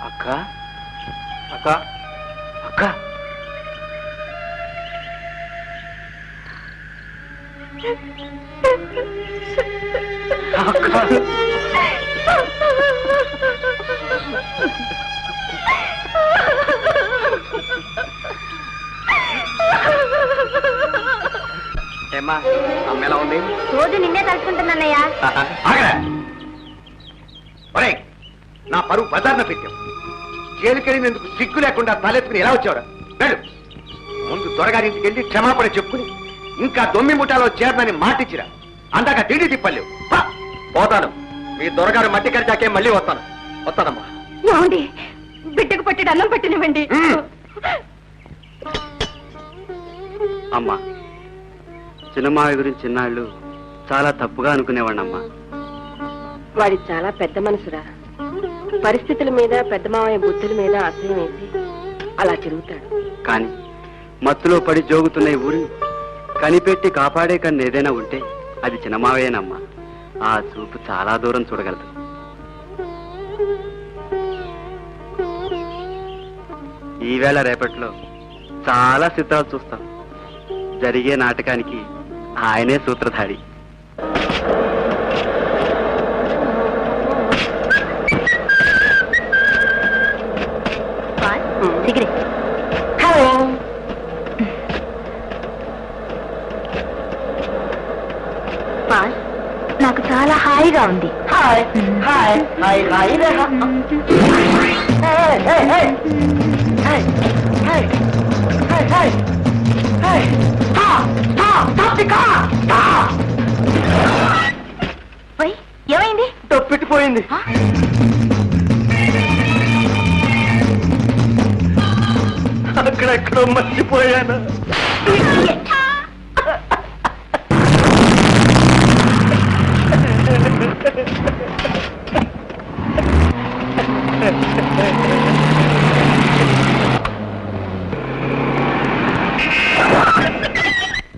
అక్క? అక్క? అక్క? అక్క? ఏమ్మా అమ్మ ఎలా ఉంది? రోజు నిన్నే తలుచుకుంటున్నానయ్యా. నా పరువు బజార్న పెట్టావు. జైలుకెళ్ళినందుకు సిగ్గు లేకుండా తలెత్తుకుని ఎలా వచ్చావురా? వెళ్ళు. ముందు దొరగారింటికి వెళ్ళి క్షమాపణ చెప్పుకుని ఇంకా దొమ్మి ముఠాలో చేరనని మాటిచ్చిరా. అందాక తిండి తిప్పలేవు పోతాను. మీ దొరగారు మట్టి కరిచాకే మళ్ళీ వస్తాను. వస్తానమ్మా. ఏమండి? బిడ్డకు పట్టెడు అన్నం పట్టినవ్వండి. మ్మ్. అమ్మా చిన్నమావి గురించి చిన్నాళ్ళు చాలా తప్పుగా అనుకునేవాడినమ్మా వాడి చాలా పెద్ద మనసురా. పరిస్థితుల మీద పెద్ద మావయ్య బుద్ధుల మీద అసహ్యం వేసి అలా తిరుగుతాడు. కానీ మత్తులో పడి జోగుతున్న ఈ ఊరిని కనిపెట్టి కాపాడే కన్ను ఏదైనా ఉంటే అది చిన్నమావేనమ్మా. ఆ చూపు చాలా దూరం చూడగలదు. ఈవేళ రేపట్లో చాలా చిత్రాలు చూస్తాం. జరిగే నాటకానికి ఆయనే సూత్రధారి. సిగరెట్. పాల్ నాకు చాలా హాయిగా ఉంది. హాయ్. హాయ్. హాయ్. హాయ్. రే ఓయ్, ఏమైంది? తప్పెట్టిపోయింది. ఆ? అక్కడెక్కడో మర్చిపోయాను.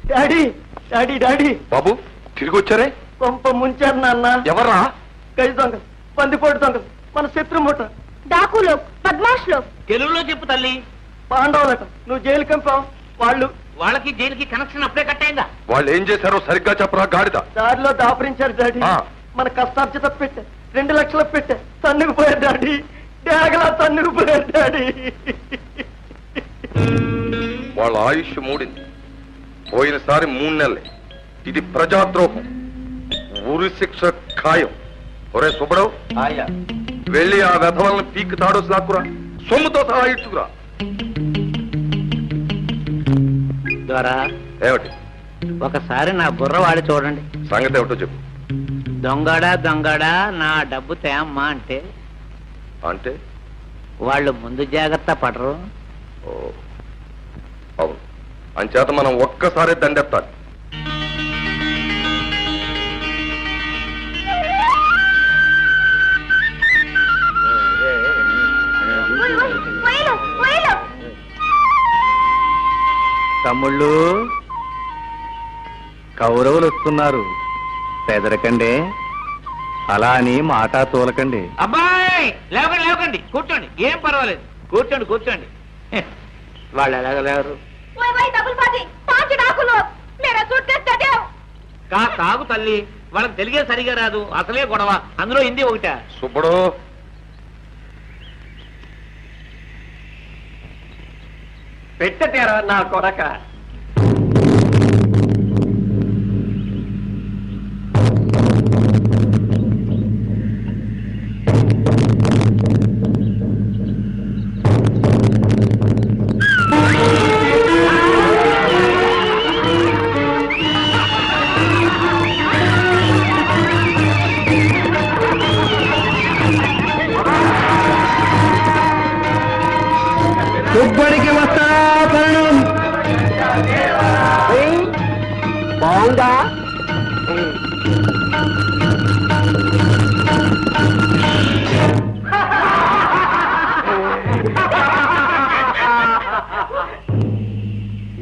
డాడీ! Daddy daddy. బాబు తిరిగి వచ్చారే? పంప ముంచారు నాన్న. ఎవర్రా? గజ దొంగ పందిపోటు దొంగ మన శత్రుమూట డాకులో పద్మాష్లో తెలుగులో చెప్పు తల్లి. పాండవులట నువ్వు జైలు కంపావు వాళ్ళు వాళ్ళకి జైలుకి కనెక్షన్ అప్పుడే కట్ అయిందా? వాళ్ళు ఏం చేశారో సరిగ్గా చెప్పరా గాడిద? దారిలో దాపరించారు డాడీ. ఆ. మన కష్టార్జిత పెట్టే రెండు లక్షలు పెట్టే తన్నుకు పోయారు డాడీ. డేగలా తన్నుకు పోయారు డాడీ. వాళ్ళ ఆయుష్ మూడింది. పోయినసారి మూడు నెలలే. ఇది ప్రజాద్రోహం. ఊరి శిక్ష ఖాయం. ఒరే సుబ్బడవు వెళ్ళి ఆ వెధవలను పీక్ తాడోసి లాక్కురా. సొమ్ముతో సహా ఇచ్చుకురా ద్వారా ఏమిటి? ఒకసారి నా బుర్ర వాడి చూడండి. సంగతి ఏమిటో చెప్పు. దొంగడా దొంగడా నా డబ్బు తేమ్మా అంటే? అంటే? వాళ్ళు ముందు జాగ్రత్త పడరు. ఓ, అవును. అంచేత మనం ఒక్కసారి దండెత్తాలి. తమ్ముళ్ళు కౌరవులు వస్తున్నారు. పెదరకండి అలా అని మాట తోలకండి. అబ్బాయి లేవకండి లేవకండి కూర్చోండి ఏం పర్వాలేదు. కూర్చోండి కూర్చోండి. వాళ్ళు ఎలాగ కాగు తల్లి. వాళ్ళకి తెలిగే సరిగా రాదు. అసలే గొడవ. అందులో హిందీ ఒకట. సుబ్బడు. పెట్టతేరా నా కొడక. దుబ్బడికి వస్తా తరుణం బాగుందా?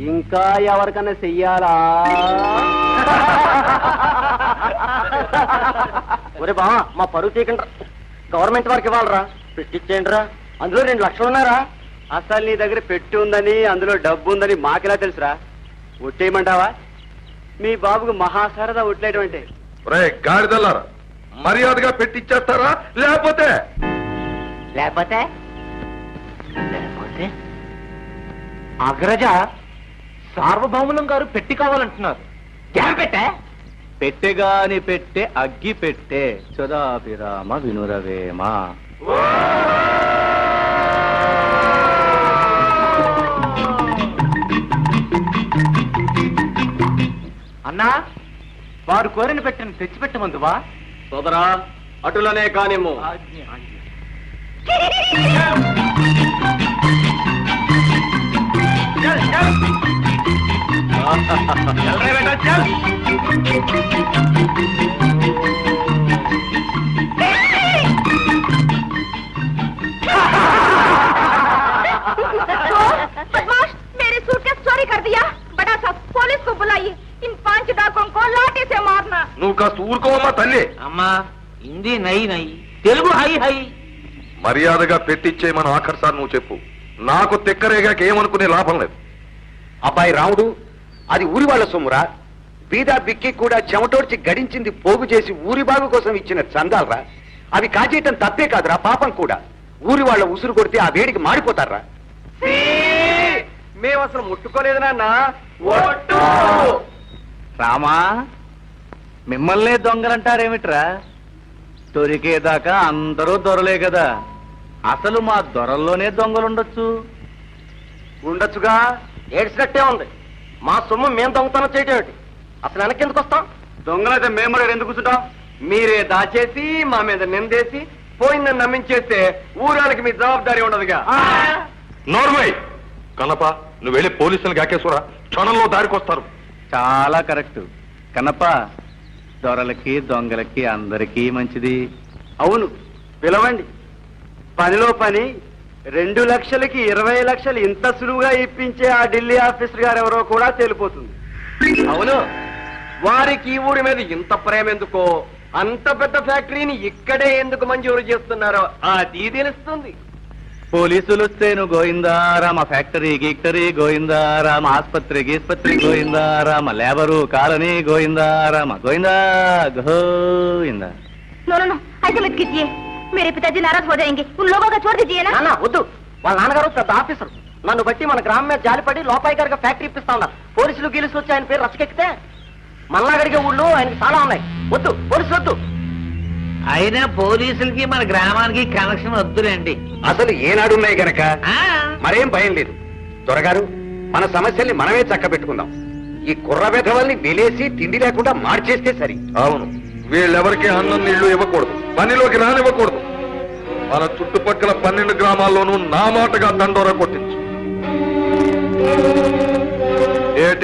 ఇంకా ఎవరికన్నా చెయ్యాలా? ఒరే బా మా పరువు తీయకండి. గవర్నమెంట్ వారికి ఇవ్వాలరా. పెట్టించేయండిరా అందులో రెండు లక్షలు ఉన్నారా అసలు నీ దగ్గర పెట్టి ఉందని అందులో డబ్బు ఉందని మాకెలా తెలుసురా? ఒట్టేయమంటావా? మీ బాబుకు మహాసరదా ఒట్లేయడం అంటే రే గాడిదల్లారా మర్యాదగా పెట్టిచ్చేస్తారా? లేకపోతే? లేకపోతే? లేకపోతే? అగ్రజ సార్వభౌములం గారు పెట్టి కావాలంటున్నారు. ఏం పెట్టే? పెట్టెగాని పెట్టే అగ్గి పెట్టే. చదాభిరామ వినురవేమ. అన్నా వారు కోరిన తెచ్చి తెచ్చిపెట్టమందువా? సోదరా అటులనే కానిమ్ము. చల్ రే బేటా చల్ నువ్వు కాస్త ఊరుకోవమ్మా తల్లి. అమ్మా హిందీ నై నై తెలుగు హై హై. మర్యాదగా పెట్టిచ్చేయమని ఆఖరిసారి నువ్వు చెప్పు. నాకు తిక్కరేగాక ఏమనుకునే లాభం లేదు. అబ్బాయి రాముడు అది ఊరి వాళ్ళ సొమ్మురా? బీదా బిక్కి కూడా చెమటోడ్చి గడించింది పోగు చేసి ఊరి బాగు కోసం ఇచ్చిన చందాలరా? అవి కాజేయటం తప్పే కాదురా పాపం కూడా. ఊరి వాళ్ళ ఉసురు కొడితే ఆ వేడికి మాడిపోతారా? మేము అసలు ముట్టుకోలేదు నాన్న రామా మిమ్మల్నే దొంగలంటారేమిట్రా? దొరికేదాకా అందరూ దొరలే కదా అసలు మా దొరల్లోనే దొంగలుండొచ్చు. ఉండొచ్చుగా? ఏడ్చినట్టే ఉంది. మా సొమ్ము మేము దొంగతనం చేయటం ఏంటి అసలు వెనక్కి ఎందుకు వస్తాం దొంగలైతే మేము ఎందుకు కూర్చుంటాం? మీరే దాచేసి మా మీద నిందేసి పోయిందని నమ్మించేస్తే ఊరానికి మీ జవాబారి ఉండదుగా. నోర్మై! కనప నువ్వు వెళ్ళి పోలీసులు గాకేశ్వరా క్షణంలో దారికొస్తారు. చాలా కరెక్ట్. కనప దొరలకి దొంగలకి అందరికీ మంచిది. అవును పిలవండి. పనిలో పని రెండు లక్షలకి ఇరవై లక్షలు ఇంత సులువుగా ఇప్పించే ఆ ఢిల్లీ ఆఫీసర్ గారు ఎవరో కూడా తేలిపోతుంది. అవును వారికి ఈ ఊరి మీద ఇంత ప్రేమ ఎందుకో? అంత పెద్ద ఫ్యాక్టరీని ఇక్కడే ఎందుకు మంజూరు చేస్తున్నారో అది తెలుస్తుంది. పోలీసులు వస్తేను గోయిందారామ ఫ్యాక్టరీ గీక్టరీ గోయిందారామ ఆస్పత్రి గీస్పత్రి గోయిందారామ లేబరు కాలనీ గోయిందారామ గోయిందా గోయిందా नो नो नो ऐसे मत कीजिए मेरे पिताजी नाराज हो जाएंगे उन लोगों का छोड़ दीजिए ना నాన్న వద్దు వాళ్ళ నాన్నగారు పెద్ద ఆఫీసర్ నన్ను బట్టి మన గ్రామం మీద జాలిపడి లోపాయి గారికి ఫ్యాక్టరీ ఇప్పిస్తా ఉన్నారు పోలీసులు గీలుసు వచ్చి ఆయన పేరు రచ్చకెక్కితే మళ్ళా గడిగే ఊళ్ళు ఆయనకి చాలా ఉన్నాయి వద్దు పోలీసులు వద్దు అయినా పోలీసులకి మన గ్రామానికి కనెక్షన్ వద్దులేండి. అసలు ఏనాడున్నాయి గనక? ఆ, మరేం భయం లేదు. దొరగారు మన సమస్యల్ని మనమే చక్కబెట్టుకుందాం. ఈ కుర్ర వెధవల్ని వెలేసి తిండి లేకుండా మార్చేస్తే సరి. అవును. వీళ్ళెవరికి అన్నం నీళ్ళు ఇవ్వకూడదు పనిలోకి రానివ్వకూడదు. మన చుట్టుపక్కల పన్నెండు గ్రామాల్లోనూ నా మాటగా దండోరా కొట్టించు. ఏటికి